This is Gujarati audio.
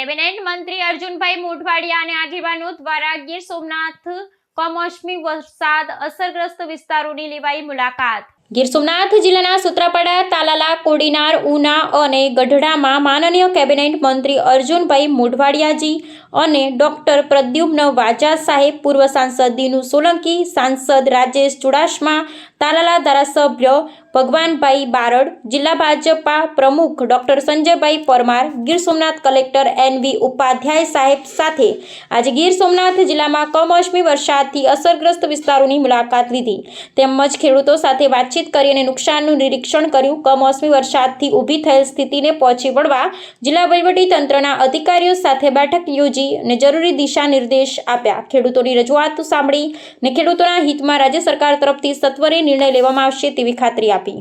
કેબિનેટ મંત્રી અર્જુનભાઈ મોઢવાડિયા અને આગેવાનો દ્વારા ગીર સોમનાથ કમોસમી વરસાદ અસરગ્રસ્ત વિસ્તારોની લેવાઈ મુલાકાત. ગીર સોમનાથ જિલ્લાના સૂત્રાપાડા, તાલાલા, કોડીનાર, ઉના અને ગઢડામાં માનનીય કેબિનેટ મંત્રી અર્જુનભાઈ મોઢવાડિયાજી અને ડોક્ટર પ્રદ્યુમ્ન વાજા સાહેબ પૂર્વ સાંસદ દિનુ સોલંકી, સાંસદ રાજેશ ચુડાસમા, તાલાલા ધારાસભ્ય ભગવાનભાઈ બારડ, જિલ્લા ભાજપા પ્રમુખ doctor Sanjaybhai Parmar, Gir Somnath collector N V Upadhyay સાહેબ સાથે આજે ગીર સોમનાથ જિલ્લામાં કમોસમી વરસાદથી અસરગ્રસ્ત વિસ્તારોની મુલાકાત લીધી. તેમજ ખેડૂતો સાથે વાતચીત કરી અને નુકસાનનું નિરીક્ષણ કર્યું. કમોસમી વરસાદથી ઊભી થયેલ સ્થિતિને પહોંચી વળવા જિલ્લા તંત્રના અધિકારીઓ સાથે બેઠક યોજી અને જરૂરી દિશા નિર્દેશ આપ્યા. ખેડૂતોની રજૂઆત સાંભળી અને ખેડૂતોના હિતમાં રાજ્ય સરકાર તરફથી સત્વરે નિર્ણય લેવામાં આવશે તેવી ખાતરી આપી.